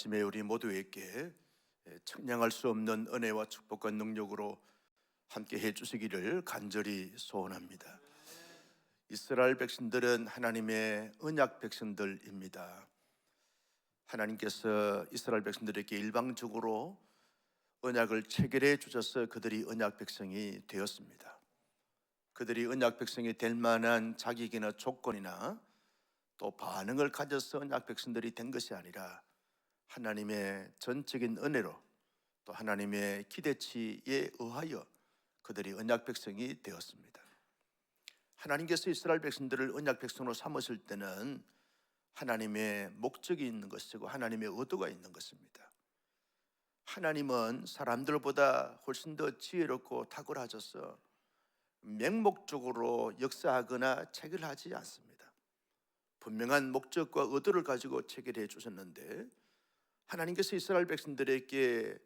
아침에 우리 모두에게 청량할 수 없는 은혜와 축복과 능력으로 함께 해 주시기를 간절히 소원합니다. 이스라엘 백성들은 하나님의 언약 백성들입니다. 하나님께서 이스라엘 백성들에게 일방적으로 언약을 체결해 주셔서 그들이 언약 백성이 되었습니다. 그들이 언약 백성이 될 만한 자격이나 조건이나 또 반응을 가져서 언약 백성들이 된 것이 아니라 하나님의 전적인 은혜로 또 하나님의 기대치에 의하여 그들이 언약 백성이 되었습니다. 하나님께서 이스라엘 백성들을 언약 백성으로 삼으실 때는 하나님의 목적이 있는 것이고 하나님의 의도가 있는 것입니다. 하나님은 사람들보다 훨씬 더 지혜롭고 탁월하셔서 맹목적으로 역사하거나 체결하지 않습니다. 분명한 목적과 의도를 가지고 체결해 주셨는데 하나님께서 이스라엘 백성들에게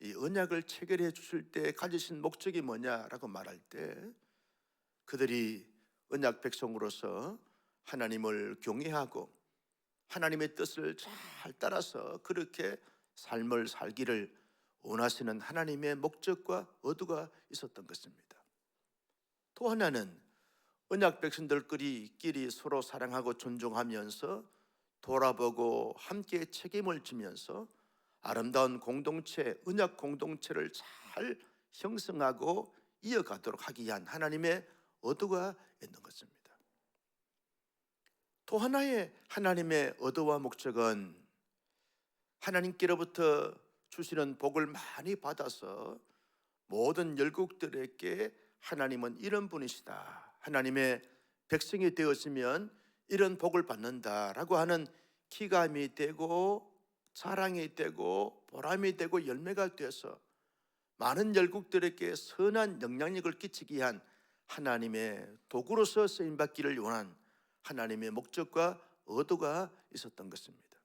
이 언약을 체결해 주실 때 가지신 목적이 뭐냐라고 말할 때 그들이 언약 백성으로서 하나님을 경외하고 하나님의 뜻을 잘 따라서 그렇게 삶을 살기를 원하시는 하나님의 목적과 의도가 있었던 것입니다. 또 하나는 언약 백성들끼리 서로 사랑하고 존중하면서 돌아보고 함께 책임을 지면서 아름다운 공동체, 언약 공동체를 잘 형성하고 이어가도록 하기 위한 하나님의 의도가 있는 것입니다. 또 하나의 하나님의 의도와 목적은 하나님께로부터 주시는 복을 많이 받아서 모든 열국들에게 하나님은 이런 분이시다. 하나님의 백성이 되었으면 이런 복을 받는다라고 하는 기감이 되고 자랑이 되고 보람이 되고 열매가 되어서 많은 열국들에게 선한 영향력을 끼치기 위한 하나님의 도구로서 쓰임 받기를 원한 하나님의 목적과 의도가 있었던 것입니다.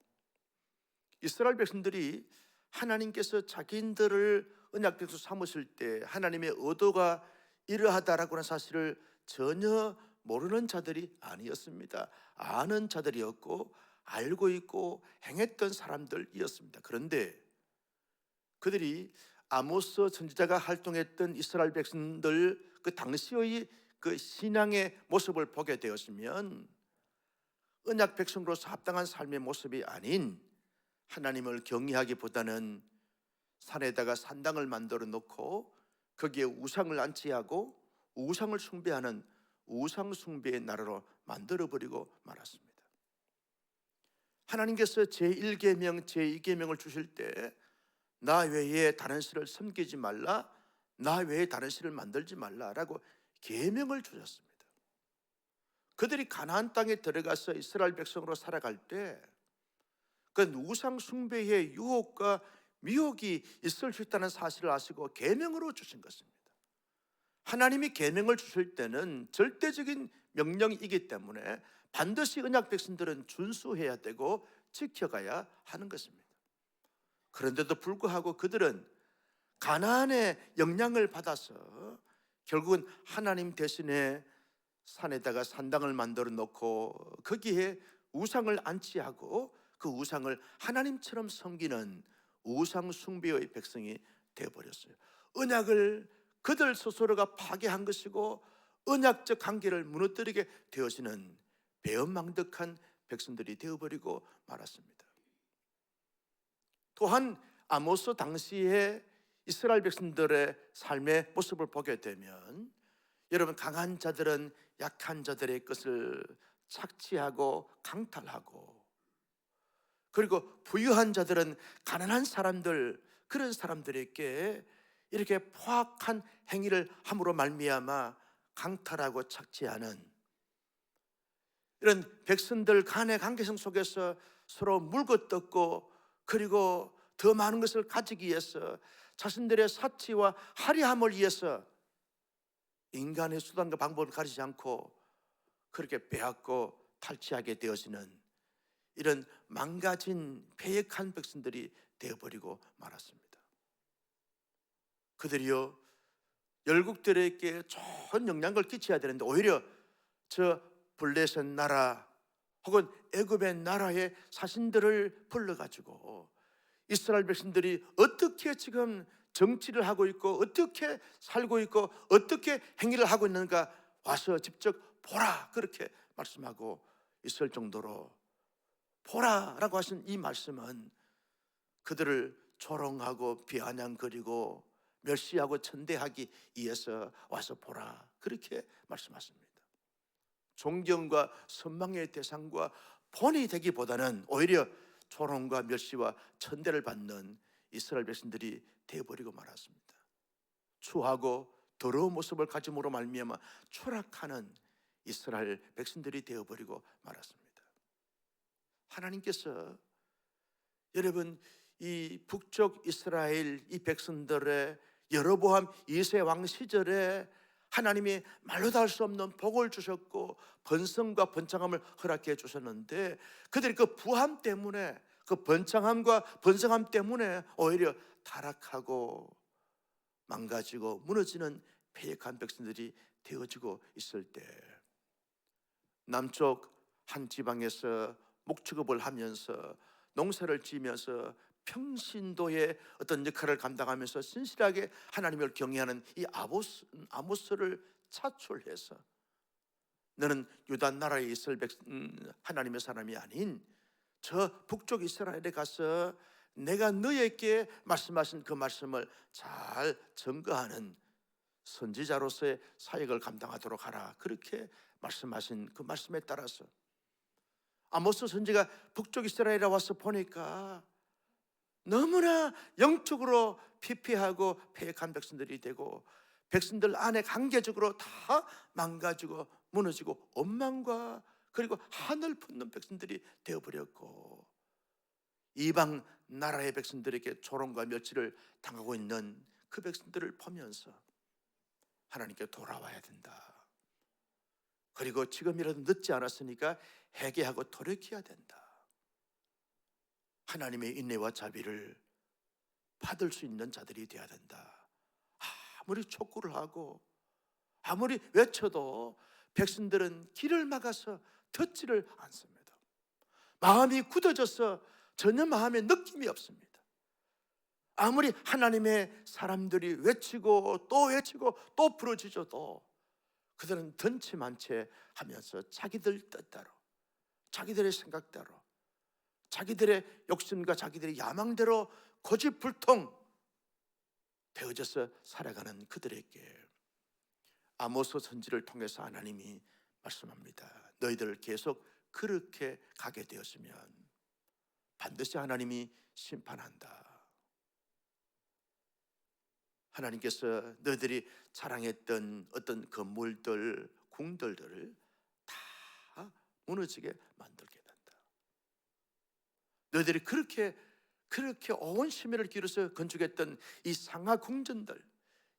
이스라엘 백성들이 하나님께서 자기들을 언약 백성 삼으실 때 하나님의 의도가 이러하다라고 하는 사실을 전혀 모르는 자들이 아니었습니다. 아는 자들이었고 알고 있고 행했던 사람들이었습니다. 그런데 그들이 아모스 선지자가 활동했던 이스라엘 백성들 그 당시의 그 신앙의 모습을 보게 되었으면 언약 백성으로서 합당한 삶의 모습이 아닌 하나님을 경외하기보다는 산에다가 산당을 만들어 놓고 거기에 우상을 안치하고 우상을 숭배하는 우상 숭배의 나라로 만들어 버리고 말았습니다. 하나님께서 제1계명, 제2계명을 주실 때 나 외에 다른 신을 섬기지 말라. 나 외에 다른 신을 만들지 말라라고 계명을 주셨습니다. 그들이 가나안 땅에 들어가서 이스라엘 백성으로 살아갈 때 그 우상 숭배의 유혹과 미혹이 있을 수 있다는 사실을 아시고 계명으로 주신 것입니다. 하나님이 계명을 주실 때는 절대적인 명령이기 때문에 반드시 언약 백성들은 준수해야 되고 지켜가야 하는 것입니다. 그런데도 불구하고 그들은 가나안의 영향을 받아서 결국은 하나님 대신에 산에다가 산당을 만들어 놓고 거기에 우상을 안치하고 그 우상을 하나님처럼 섬기는 우상 숭배의 백성이 되어 버렸어요. 언약을 그들 스스로가 파괴한 것이고 언약적 관계를 무너뜨리게 되어지는 배은망덕한 백성들이 되어버리고 말았습니다. 또한 아모스 당시에 이스라엘 백성들의 삶의 모습을 보게 되면 여러분 강한 자들은 약한 자들의 것을 착취하고 강탈하고 그리고 부유한 자들은 가난한 사람들 그런 사람들에게 이렇게 포악한 행위를 함으로 말미암아 강탈하고 착취하는 이런 백성들 간의 관계성 속에서 서로 물고 뜯고 그리고 더 많은 것을 가지기 위해서 자신들의 사치와 화려함을 위해서 인간의 수단과 방법을 가리지 않고 그렇게 빼앗고 탈취하게 되어지는 이런 망가진 패역한 백성들이 되어버리고 말았습니다. 그들이요 열국들에게 좋은 영향을 끼쳐야 되는데 오히려 저 블레셋 나라 혹은 애굽의 나라의 사신들을 불러가지고 이스라엘 백성들이 어떻게 지금 정치를 하고 있고 어떻게 살고 있고 어떻게 행위를 하고 있는가 와서 직접 보라 그렇게 말씀하고 있을 정도로 보라라고 하신 이 말씀은 그들을 조롱하고 비아냥거리고 멸시하고 천대하기 위해서 와서 보라 그렇게 말씀하십니다. 존경과 선망의 대상과 본이 되기보다는 오히려 조롱과 멸시와 천대를 받는 이스라엘 백성들이 되어버리고 말았습니다. 추하고 더러운 모습을 가짐으로 말미암아 추락하는 이스라엘 백성들이 되어버리고 말았습니다. 하나님께서 여러분 이 북쪽 이스라엘 이 백성들의 여로보암 이세 왕 시절에 하나님이 말로 다할수 없는 복을 주셨고 번성과 번창함을 허락해 주셨는데 그들이 그 부함 때문에 그 번창함과 번성함 때문에 오히려 타락하고 망가지고 무너지는 패역한 백성들이 되어지고 있을 때 남쪽 한 지방에서 목축업을 하면서 농사를 지면서 평신도의 어떤 역할을 감당하면서 신실하게 하나님을 경외하는 이 아모스, 아모스를 차출해서 너는 유다 나라에 있을 백, 음, 하나님의 사람이 아닌 저 북쪽 이스라엘에 가서 내가 너에게 말씀하신 그 말씀을 잘 증거하는 선지자로서의 사역을 감당하도록 하라. 그렇게 말씀하신 그 말씀에 따라서 아모스 선지가 북쪽 이스라엘에 와서 보니까 너무나 영적으로 피폐하고 폐역한 백성들이 되고 백성들 안에 강제적으로 다 망가지고 무너지고 원망과 그리고 하늘 품는 백성들이 되어버렸고 이방 나라의 백성들에게 조롱과 멸치를 당하고 있는 그 백성들을 보면서 하나님께 돌아와야 된다. 그리고 지금이라도 늦지 않았으니까 회개하고 돌이켜야 된다. 하나님의 인내와 자비를 받을 수 있는 자들이 되어야 된다. 아무리 촉구를 하고 아무리 외쳐도 백성들은 길을 막아서 듣지를 않습니다. 마음이 굳어져서 전혀 마음에 느낌이 없습니다. 아무리 하나님의 사람들이 외치고 또 외치고 또 부러지셔도 그들은 던치만채 하면서 자기들 뜻대로 자기들의 생각대로 자기들의 욕심과 자기들의 야망대로 고집불통 되어져서 살아가는 그들에게 아모스 선지를 통해서 하나님이 말씀합니다. 너희들 계속 그렇게 가게 되었으면 반드시 하나님이 심판한다. 하나님께서 너희들이 자랑했던 어떤 건물들, 궁들들을 다 무너지게 만들게. 너희들이 그렇게 그렇게 온 심혈을 기울여서 건축했던 이 상하 궁전들,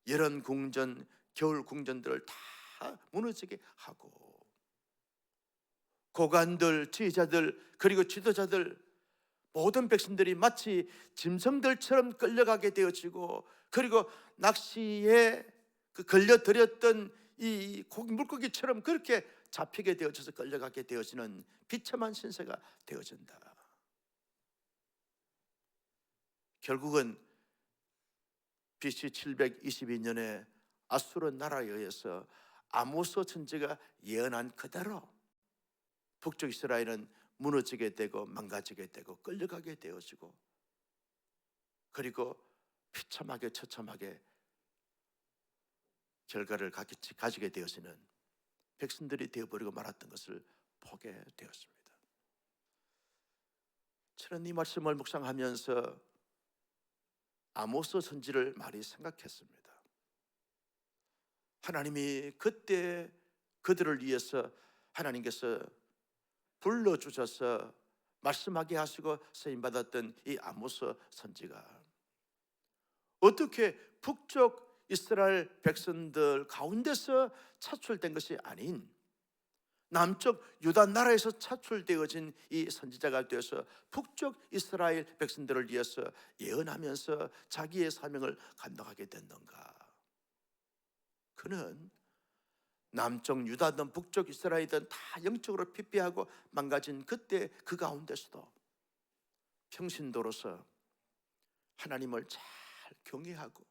여름 궁전, 겨울 궁전들을 다 무너지게 하고 고관들, 지휘자들 그리고 지도자들 모든 백성들이 마치 짐승들처럼 끌려가게 되어지고 그리고 낚시에 그 걸려들였던 이 고기 물고기처럼 그렇게 잡히게 되어져서 끌려가게 되어지는 비참한 신세가 되어진다. 결국은 BC 722년에 아수르 나라에 의해서 아모스 천지가 예언한 그대로 북쪽 이스라엘은 무너지게 되고 망가지게 되고 끌려가게 되어지고 그리고 비참하게 처참하게 결과를 가지게 되어지는 백성들이 되어버리고 말았던 것을 보게 되었습니다. 저는 이 말씀을 묵상하면서 아모스 선지를 많이 생각했습니다. 하나님이 그때 그들을 위해서 하나님께서 불러 주셔서 말씀하게 하시고 쓰임 받았던 이 아모스 선지가 어떻게 북쪽 이스라엘 백성들 가운데서 차출된 것이 아닌 남쪽 유다 나라에서 차출되어진 이 선지자가 되어서 북쪽 이스라엘 백성들을 위해서 예언하면서 자기의 사명을 감당하게 됐는가? 그는 남쪽 유다든 북쪽 이스라엘이든 다 영적으로 피폐하고 망가진 그때 그 가운데서도 평신도로서 하나님을 잘 경외하고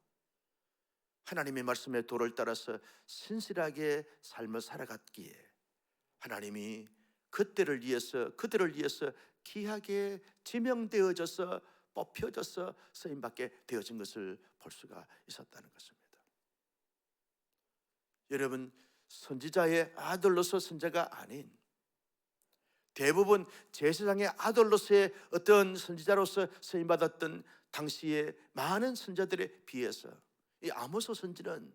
하나님의 말씀에 도를 따라서 신실하게 삶을 살아갔기에 하나님이 그때를 위해서 그들을 위해서 귀하게 지명되어져서 뽑혀져서 쓰임받게 되어진 것을 볼 수가 있었다는 것입니다. 여러분 선지자의 아들로서 선자가 아닌 대부분 제사장의 아들로서의 어떤 선지자로서 쓰임 받았던 당시의 많은 선자들에 비해서 이 아모스 선지는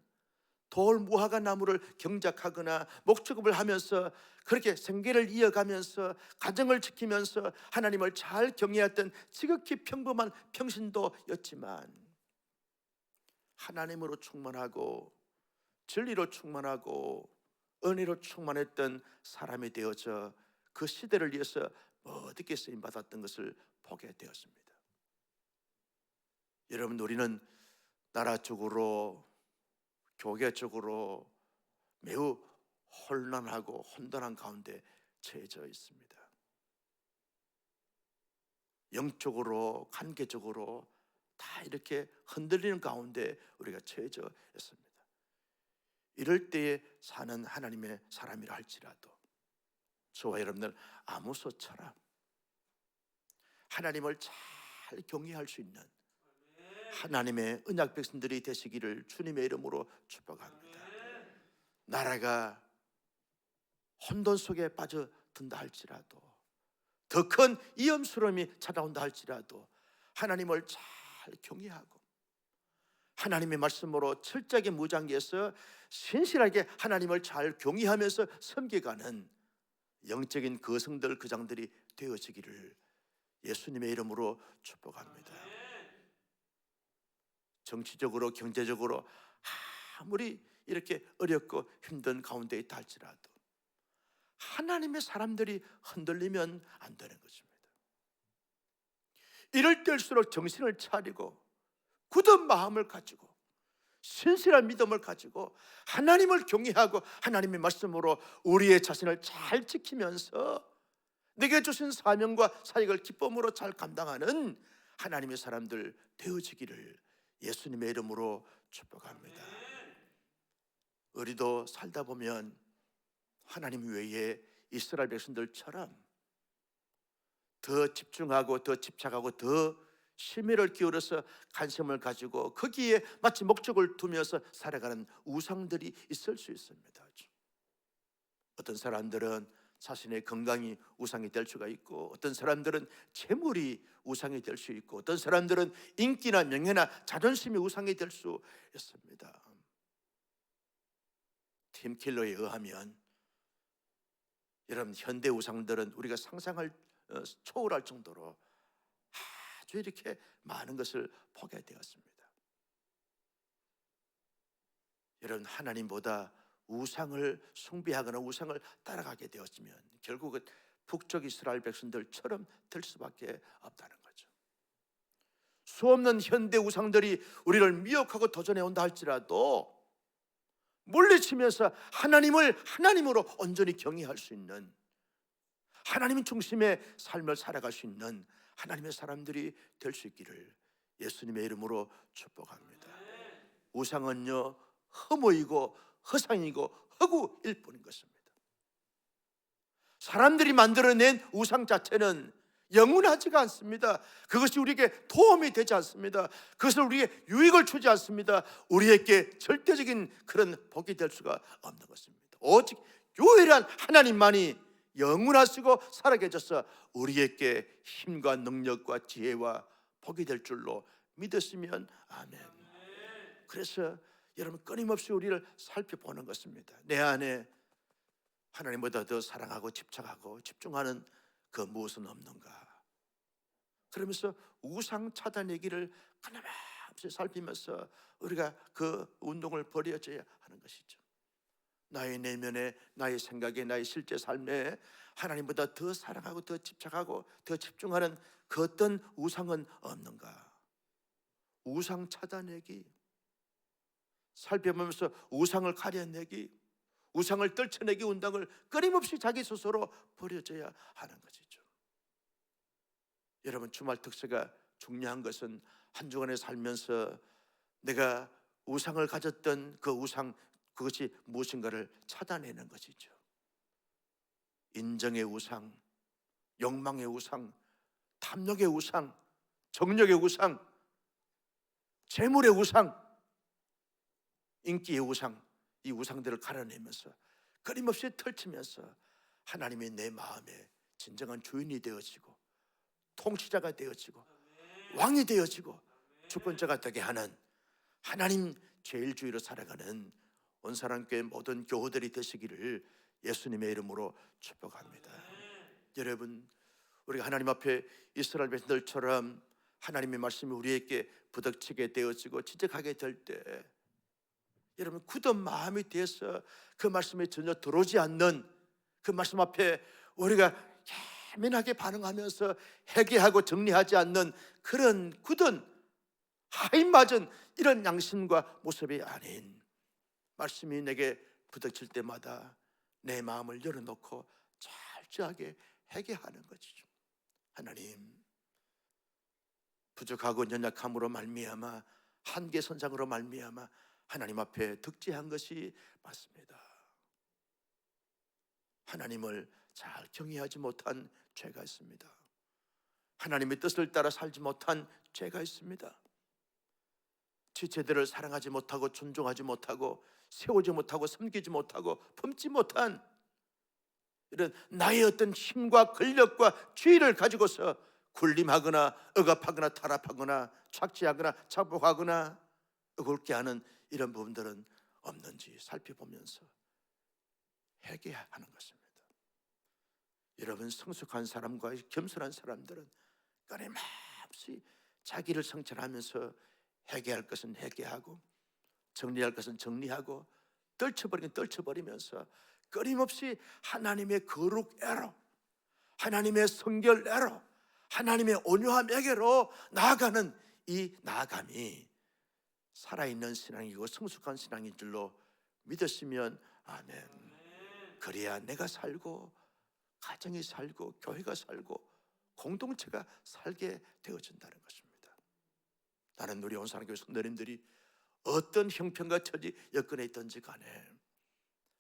돌 무화과 나무를 경작하거나 목축업을 하면서 그렇게 생계를 이어가면서 가정을 지키면서 하나님을 잘 경외했던 지극히 평범한 평신도였지만 하나님으로 충만하고 진리로 충만하고 은혜로 충만했던 사람이 되어져 그 시대를 위해서 어떻게 쓰임 받았던 것을 보게 되었습니다. 여러분 우리는 나라 쪽으로 교계 쪽으로 매우 혼란하고 혼돈한 가운데 처해져 있습니다. 영적으로 관계적으로 다 이렇게 흔들리는 가운데 우리가 처해져 있습니다. 이럴 때에 사는 하나님의 사람이라 할지라도 저와 여러분들 아무소처럼 하나님을 잘 경외할 수 있는 하나님의 언약 백성들이 되시기를 주님의 이름으로 축복합니다. 나라가 혼돈 속에 빠져든다 할지라도 더큰 위험스러움이 찾아온다 할지라도 하나님을 잘 경외하고 하나님의 말씀으로 철저하게 무장해서 신실하게 하나님을 잘 경외하면서 섬겨가는 영적인 거성들 그장들이 되어지기를 예수님의 이름으로 축복합니다. 정치적으로 경제적으로 아무리 이렇게 어렵고 힘든 가운데 있다 할지라도 하나님의 사람들이 흔들리면 안 되는 것입니다. 이럴 때일수록 정신을 차리고 굳은 마음을 가지고 신실한 믿음을 가지고 하나님을 경외하고 하나님의 말씀으로 우리의 자신을 잘 지키면서 내게 주신 사명과 사역을 기쁨으로 잘 감당하는 하나님의 사람들 되어지기를 예수님의 이름으로 축복합니다. 우리도 살다 보면 하나님 외에 이스라엘 백성들처럼 더 집중하고 더 집착하고 더 심혈을 기울여서 관심을 가지고 거기에 마치 목적을 두면서 살아가는 우상들이 있을 수 있습니다. 어떤 사람들은 자신의 건강이 우상이 될 수가 있고 어떤 사람들은 재물이 우상이 될 수 있고 어떤 사람들은 인기나 명예나 자존심이 우상이 될 수 있습니다. 팀 킬러에 의하면 여러분 현대 우상들은 우리가 상상을 어, 초월할 정도로 아주 이렇게 많은 것을 보게 되었습니다. 여러분 하나님보다 우상을 숭배하거나 우상을 따라가게 되었으면 결국은 북쪽 이스라엘 백성들처럼 될 수밖에 없다는 거죠. 수없는 현대 우상들이 우리를 미혹하고 도전해 온다 할지라도 물리치면서 하나님을 하나님으로 온전히 경외할 수 있는 하나님 중심의 삶을 살아갈 수 있는 하나님의 사람들이 될 수 있기를 예수님의 이름으로 축복합니다. 우상은요 허무이고 허상이고 허구일 뿐인 것입니다. 사람들이 만들어낸 우상 자체는 영원하지가 않습니다. 그것이 우리에게 도움이 되지 않습니다. 그것을 우리에게 유익을 주지 않습니다. 우리에게 절대적인 그런 복이 될 수가 없는 것입니다. 오직 유일한 하나님만이 영원하시고 살아계셔서 우리에게 힘과 능력과 지혜와 복이 될 줄로 믿었으면 아멘. 그래서 여러분 끊임없이 우리를 살펴보는 것입니다. 내 안에 하나님보다 더 사랑하고 집착하고 집중하는 그 무엇은 없는가? 그러면서 우상 차단 얘기를 끊임없이 살피면서 우리가 그 운동을 벌여줘야 하는 것이죠. 나의 내면에, 나의 생각에, 나의 실제 삶에 하나님보다 더 사랑하고 더 집착하고 더 집중하는 그 어떤 우상은 없는가? 우상 차단얘기 살펴보면서 우상을 가려내기, 우상을 떨쳐내기 운동을 끊임없이 자기 스스로 벌여져야 하는 것이죠. 여러분 주말 특세가 중요한 것은 한 주간에 살면서 내가 우상을 가졌던 그 우상 그것이 무엇인가를 찾아내는 것이죠. 인정의 우상, 욕망의 우상, 탐욕의 우상, 정력의 우상, 재물의 우상, 인기의 우상, 이 우상들을 가려내면서 끊임없이 펼치면서 하나님이 내 마음에 진정한 주인이 되어지고 통치자가 되어지고 왕이 되어지고 주권자가 되게 하는 하나님 제일주의로 살아가는 온사람교회 모든 교우들이 되시기를 예수님의 이름으로 축복합니다. 여러분 우리가 하나님 앞에 이스라엘 백성들처럼 하나님의 말씀이 우리에게 부닥치게 되어지고 지적하게 될 때 여러분 굳은 마음이 돼서 그 말씀에 전혀 들어오지 않는 그 말씀 앞에 우리가 예민하게 반응하면서 회개하고 정리하지 않는 그런 굳은 하인 맞은 이런 양심과 모습이 아닌 말씀이 내게 부닥칠 때마다 내 마음을 열어놓고 철저하게 회개하는 것이죠. 하나님 부족하고 연약함으로 말미암아 한계 선상으로 말미암아 하나님 앞에 득지한 것이 맞습니다. 하나님을 잘 경외하지 못한 죄가 있습니다. 하나님의 뜻을 따라 살지 못한 죄가 있습니다. 지체들을 사랑하지 못하고 존중하지 못하고 세우지 못하고 섬기지 못하고 품지 못한 이런 나의 어떤 힘과 권력과 지위를 가지고서 군림하거나 억압하거나 타락하거나 착취하거나 착복하거나 억울게 하는 이런 부분들은 없는지 살펴보면서 회개하는 것입니다. 여러분 성숙한 사람과 겸손한 사람들은 끊임없이 자기를 성찰하면서 회개할 것은 회개하고 정리할 것은 정리하고 떨쳐버리긴 떨쳐버리면서 끊임없이 하나님의 거룩애로 하나님의 성결애로 하나님의 온유함에게로 나아가는 이 나아감이 살아있는 신앙이고 성숙한 신앙인 줄로 믿으시면 아멘. 그래야 내가 살고 가정이 살고 교회가 살고 공동체가 살게 되어진다는 것입니다. 나는 우리 온산교회 성도님들이 어떤 형편과 처지 여건에 있든지 간에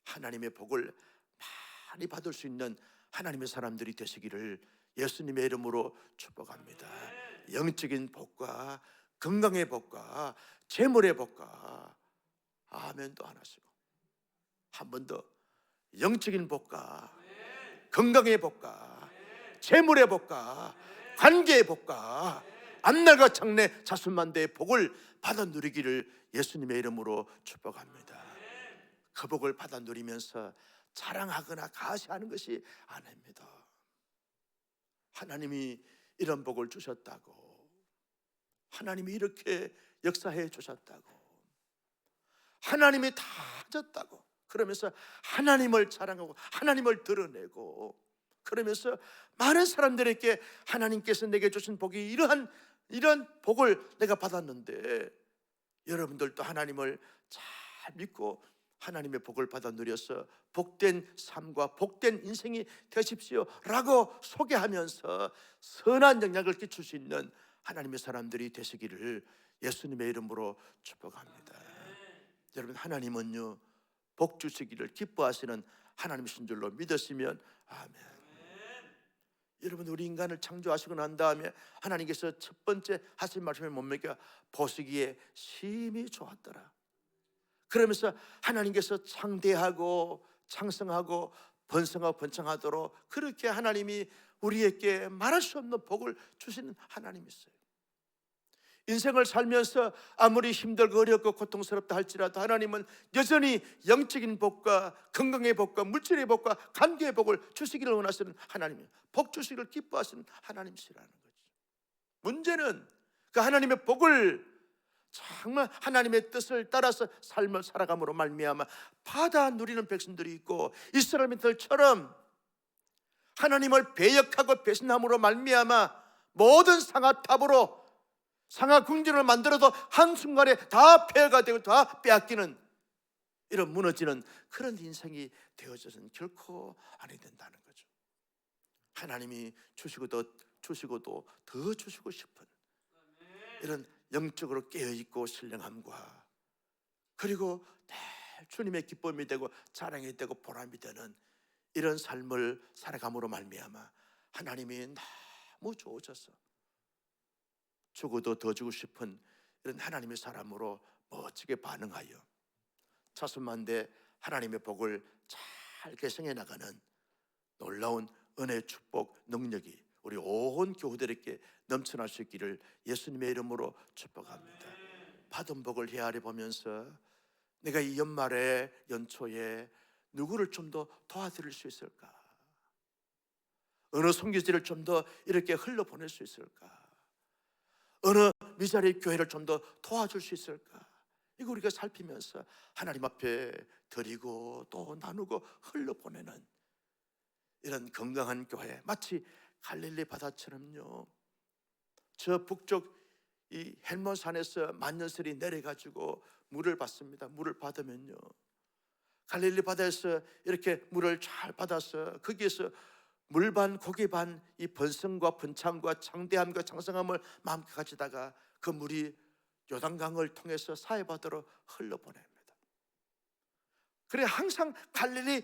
하나님의 복을 많이 받을 수 있는 하나님의 사람들이 되시기를 예수님의 이름으로 축복합니다. 영적인 복과 건강의 복과 재물의 복과 아멘도 안 하시고 한 번 더 영적인 복과 건강의 복과 재물의 복과 관계의 복과 앞날과 장래 자손만대의 복을 받아 누리기를 예수님의 이름으로 축복합니다. 그 복을 받아 누리면서 자랑하거나 가시하는 것이 아닙니다. 하나님이 이런 복을 주셨다고 하나님이 이렇게 역사해 주셨다고. 하나님이 다 하셨다고. 그러면서 하나님을 자랑하고 하나님을 드러내고. 그러면서 많은 사람들에게 하나님께서 내게 주신 복이 이러한 이런 복을 내가 받았는데 여러분들도 하나님을 잘 믿고 하나님의 복을 받아 누려서 복된 삶과 복된 인생이 되십시오라고 소개하면서 선한 영향을 끼칠 수 있는 하나님의 사람들이 되시기를 예수님의 이름으로 축복합니다. 여러분 하나님은요 복 주시기를 기뻐하시는 하나님이신 줄로 믿으시면 아멘. 여러분 우리 인간을 창조하시고 난 다음에 하나님께서 첫 번째 하신 말씀이 뭡니까? 보시기에 심히 좋았더라. 그러면서 하나님께서 창대하고 창성하고 번성하고 번창하도록 그렇게 하나님이 우리에게 말할 수 없는 복을 주시는 하나님이세요. 인생을 살면서 아무리 힘들고 어렵고 고통스럽다 할지라도 하나님은 여전히 영적인 복과 건강의 복과 물질의 복과 관계의 복을 주시기를 원하시는 하나님이에요. 복 주시기를 기뻐하시는 하나님이시라는 거죠. 문제는 그 하나님의 복을 정말 하나님의 뜻을 따라서 삶을 살아감으로 말미암아 받아 누리는 백성들이 있고 이스라엘들처럼 하나님을 배역하고 배신함으로 말미암아 모든 상아탑으로 상하 궁전을 만들어도 한순간에 다 폐가 되고 다 빼앗기는 이런 무너지는 그런 인생이 되어져서는 결코 아니 된다는 거죠. 하나님이 주시고도 주시고도 더 주시고 싶은 이런 영적으로 깨어 있고 신령함과 그리고 늘 주님의 기쁨이 되고 자랑이 되고 보람이 되는 이런 삶을 살아감으로 말미암아 하나님이 너무 좋으셔서 죽어도 더 주고 싶은 이런 하나님의 사람으로 멋지게 반응하여 자수만대 하나님의 복을 잘 개성해 나가는 놀라운 은혜 축복 능력이 우리 온 교우들에게 넘쳐날 수 있기를 예수님의 이름으로 축복합니다. 받은 복을 헤아려 보면서 내가 이 연말에 연초에 누구를 좀 더 도와드릴 수 있을까? 어느 성교지를 좀 더 이렇게 흘러 보낼 수 있을까? 어느 미자리 교회를 좀 더 도와줄 수 있을까? 이거 우리가 살피면서 하나님 앞에 드리고 또 나누고 흘러 보내는 이런 건강한 교회 마치 갈릴리 바다처럼요. 저 북쪽 이 헬몬 산에서 만년설이 내려가지고 물을 받습니다. 물을 받으면요. 갈릴리 바다에서 이렇게 물을 잘 받아서 거기에서 물반 고기 반 이 번성과 번창과 창대함과 장성함을 마음껏 가지다가 그 물이 요단강을 통해서 사해바다로 흘러보냅니다. 그래 항상 갈릴리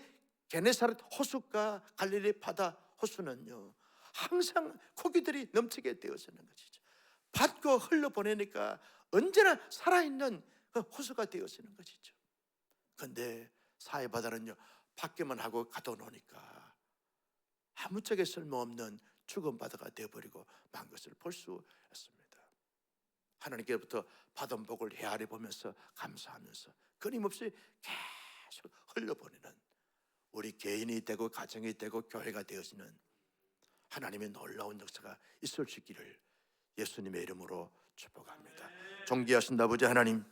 게네사렛 호수가 갈릴리 바다 호수는요 항상 고기들이 넘치게 되어지는 것이죠. 받고 흘러보내니까 언제나 살아있는 그 호수가 되어지는 것이죠. 근데 사해바다는요 받기만 하고 가둬놓으니까 아무짝에 쓸모없는 죽은 바다가 되어버리고 만 것을 볼 수 있습니다. 하나님께로부터 받은 복을 헤아려 보면서 감사하면서 끊임없이 계속 흘러보내는 우리 개인이 되고 가정이 되고 교회가 되어지는 하나님의 놀라운 역사가 있을 수 있기를 예수님의 이름으로 축복합니다. 존귀하신 아버지 하나님